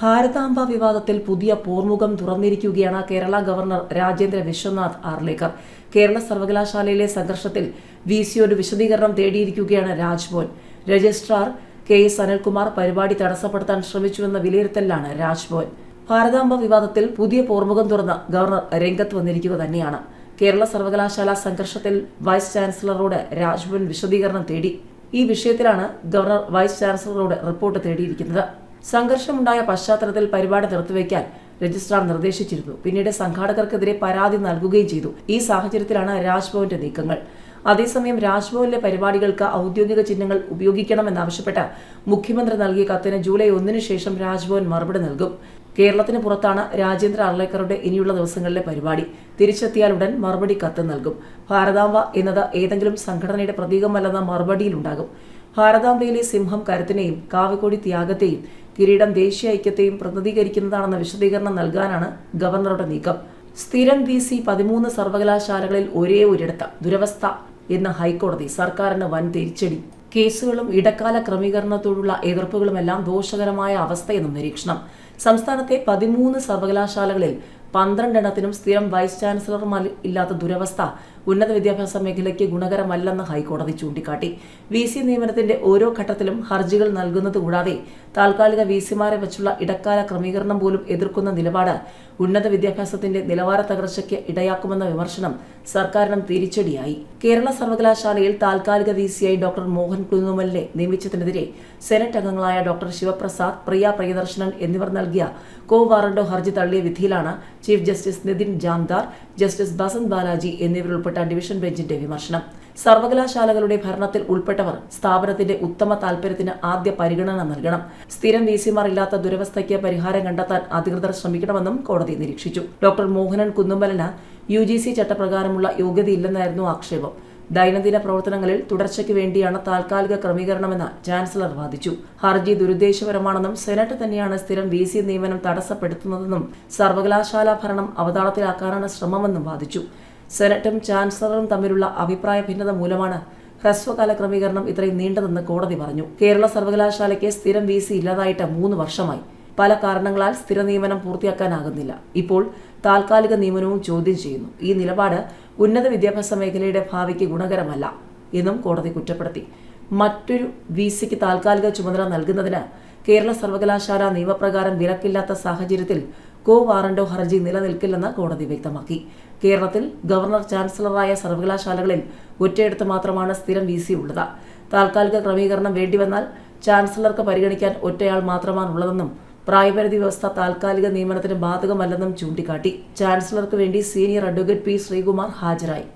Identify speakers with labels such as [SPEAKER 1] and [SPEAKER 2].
[SPEAKER 1] ഭാരതാംബ വിവാദത്തിൽ പുതിയ പോർമുഖം തുറന്നിരിക്കുകയാണ് കേരള ഗവർണർ രാജേന്ദ്ര വിശ്വനാഥ് ആർലേക്കർ കേരള സർവകലാശാലയിലെ സംഘർഷത്തിൽ വി സിയോട് വിശദീകരണം തേടിയിരിക്കുകയാണ് Rajbhavan. Registrar K S Anilkumar പരിപാടി തടസ്സപ്പെടുത്താൻ ശ്രമിച്ചുവെന്ന വിലയിരുത്തലിലാണ് രാജ്ഭവൻ. ഭാരതാംബ വിവാദത്തിൽ പുതിയ പോർമുഖം തുറന്ന് ഗവർണർ രംഗത്ത് വന്നിരിക്കുക തന്നെയാണ്. കേരള സർവകലാശാല സംഘർഷത്തിൽ വൈസ് ചാൻസലറോട് രാജ്ഭവൻ വിശദീകരണം തേടി. ഈ വിഷയത്തിലാണ് ഗവർണർ വൈസ് ചാൻസലറോട് റിപ്പോർട്ട് തേടിയിരിക്കുന്നത്. സംഘർഷമുണ്ടായ പശ്ചാത്തലത്തിൽ പരിപാടി നിർത്തിവെക്കാൻ രജിസ്ട്രാർ നിർദ്ദേശിച്ചിരുന്നു. പിന്നീട് സംഘാടകർക്കെതിരെ പരാതി നൽകുകയും ചെയ്തു. ഈ സാഹചര്യത്തിലാണ് രാജ്ഭവന്റെ നീക്കങ്ങൾ. അതേസമയം രാജ്ഭവനിലെ പരിപാടികൾക്ക് ഔദ്യോഗിക ചിഹ്നങ്ങൾ ഉപയോഗിക്കണമെന്നാവശ്യപ്പെട്ട് മുഖ്യമന്ത്രി നൽകിയ കത്തിന് ജൂലൈ ഒന്നിനു ശേഷം രാജ്ഭവൻ മറുപടി നൽകും. കേരളത്തിന് പുറത്താണ് രാജേന്ദ്ര അർലേക്കറുടെ ഇനിയുള്ള ദിവസങ്ങളിലെ പരിപാടി. തിരിച്ചെത്തിയാൽ ഉടൻ മറുപടി കത്ത് നൽകും. ഭാരതാംബ എന്നത് ഏതെങ്കിലും സംഘടനയുടെ പ്രതീകമല്ലെന്ന മറുപടിയിലുണ്ടാകും. ഭാരതാംബയിലെ സിംഹം കരുത്തിനെയും കാവക്കോടി ത്യാഗത്തെയും കിരീടം ദേശീയ ഐക്യത്തെയും പ്രതിനിധീകരിക്കുന്നതാണെന്ന വിശദീകരണം നൽകാനാണ് ഗവർണറുടെ നീക്കം. സ്ഥിരം വി സി പതിമൂന്ന് സർവകലാശാലകളിൽ ഒരേ ഒരിടത്ത് ദുരവസ്ഥ എന്ന ഹൈക്കോടതി സർക്കാരിന് വൻ തിരിച്ചടി. കേസുകളും ഇടക്കാല ക്രമീകരണത്തോടുള്ള എതിർപ്പുകളുമെല്ലാം ദോഷകരമായ അവസ്ഥയെന്നും നിരീക്ഷണം. സംസ്ഥാനത്തെ പതിമൂന്ന് സർവകലാശാലകളിൽ പന്ത്രണ്ടെണ്ണത്തിനും സ്ഥിരം വൈസ് ചാൻസലർമാർ ഇല്ലാത്ത ദുരവസ്ഥ ഉന്നത വിദ്യാഭ്യാസ മേഖലയ്ക്ക് ഗുണകരമല്ലെന്ന് ഹൈക്കോടതി ചൂണ്ടിക്കാട്ടി. വി സി നിയമനത്തിന്റെ ഓരോ ഘട്ടത്തിലും ഹർജികൾ നൽകുന്നത് കൂടാതെ താൽക്കാലിക വി സിമാരെ വെച്ചുള്ള ഇടക്കാല ക്രമീകരണം പോലും എതിർക്കുന്ന നിലപാട് ഉന്നത വിദ്യാഭ്യാസത്തിന്റെ നിലവാര തകർച്ചയ്ക്ക് ഇടയാക്കുമെന്ന വിമർശനം സർക്കാരിനും തിരിച്ചടിയായി. കേരള സർവകലാശാലയിൽ താൽക്കാലിക വി സിയായി ഡോക്ടർ മോഹൻ കുന്നുമലിനെ നിയമിച്ചതിനെതിരെ സെനറ്റ് അംഗങ്ങളായ ഡോക്ടർ ശിവപ്രസാദ് പ്രിയ പ്രിയദർശനൻ എന്നിവർ നൽകിയ കോ വാറണ്ടോ ഹർജി തള്ളിയ വിധിയിലാണ് chief justice Nitin Jamdar justice Basant Balaji എന്നിവരുൾപ്പെട്ട division ബെഞ്ചിന്റെ വിമർശനം. സർവകലാശാലകളുടെ ഭരണത്തിൽ ഉൾപ്പെട്ടവർ സ്ഥാപനത്തിന്റെ ഉത്തമ താൽപര്യത്തിന് ആദ്യ പരിഗണന നൽകണം. സ്ഥിരം വി സിമാർ ഇല്ലാത്ത ദുരവസ്ഥയ്ക്ക് പരിഹാരം കണ്ടെത്താൻ അധികൃതർ ശ്രമിക്കണമെന്നും കോടതി നിരീക്ഷിച്ചു. ഡോക്ടർ മോഹനൻ കുന്നുമ്പലന് യു ജി സി ചട്ടപ്രകാരമുള്ള യോഗ്യതയില്ലെന്നായിരുന്നു ആക്ഷേപം. ദൈനംദിന പ്രവർത്തനങ്ങളിൽ തുടർച്ചയ്ക്ക് വേണ്ടിയാണ് താൽക്കാലിക ക്രമീകരണമെന്ന് ചാൻസലർ വാദിച്ചു. ഹർജി ദുരുദ്ദേശപരമാണെന്നും സെനറ്റ് തന്നെയാണ് സ്ഥിരം വി സി നിയമനം തടസ്സപ്പെടുത്തുന്നതെന്നും സർവകലാശാല ഭരണം അവതാളത്തിലാക്കാനാണ് ശ്രമമെന്നും വാദിച്ചു. സെനറ്റും ചാൻസലറും തമ്മിലുള്ള അഭിപ്രായ ഭിന്നത മൂലമാണ് ഹ്രസ്വകാല ക്രമീകരണം ഇത്രയും നീണ്ടതെന്ന് കോടതി പറഞ്ഞു. കേരള സർവകലാശാലയ്ക്ക് സ്ഥിരം വി സി ഇല്ലാതായിട്ട് മൂന്ന് വർഷമായി. പല കാരണങ്ങളാൽ സ്ഥിര നിയമനം പൂർത്തിയാക്കാനാകുന്നില്ല. ഇപ്പോൾ താൽക്കാലിക നിയമനവും ചോദ്യം ചെയ്യുന്നു. ഈ നിലപാട് ഉന്നത വിദ്യാഭ്യാസ മേഖലയുടെ ഭാവിക്ക് ഗുണകരമല്ല എന്നും കോടതി കുറ്റപ്പെടുത്തി. മറ്റൊരു വി സിക്ക് താൽക്കാലിക ചുമതല നൽകുന്നതിന് കേരള സർവകലാശാല നിയമപ്രകാരം വിലക്കില്ലാത്ത സാഹചര്യത്തിൽ കോ വാറന്റോ ഹർജി നിലനിൽക്കില്ലെന്ന് കോടതി വ്യക്തമാക്കി. കേരളത്തിൽ ഗവർണർ ചാൻസലറായ സർവകലാശാലകളിൽ ഒറ്റയിടത്ത് മാത്രമാണ് സ്ഥിരം വി സി ഉള്ളത്. താൽക്കാലിക ക്രമീകരണം വേണ്ടിവന്നാൽ ചാൻസലർക്ക് പരിഗണിക്കാൻ ഒറ്റയാൾ മാത്രമാണുള്ളതെന്നും പ്രായപരിധി വ്യവസ്ഥ താൽക്കാലിക നിയമനത്തിന് ബാധകമല്ലെന്നും ചൂണ്ടിക്കാട്ടി. ചാൻസലർക്ക് വേണ്ടി സീനിയർ അഡ്വക്കേറ്റ് പി ശ്രീകുമാർ ഹാജരായി.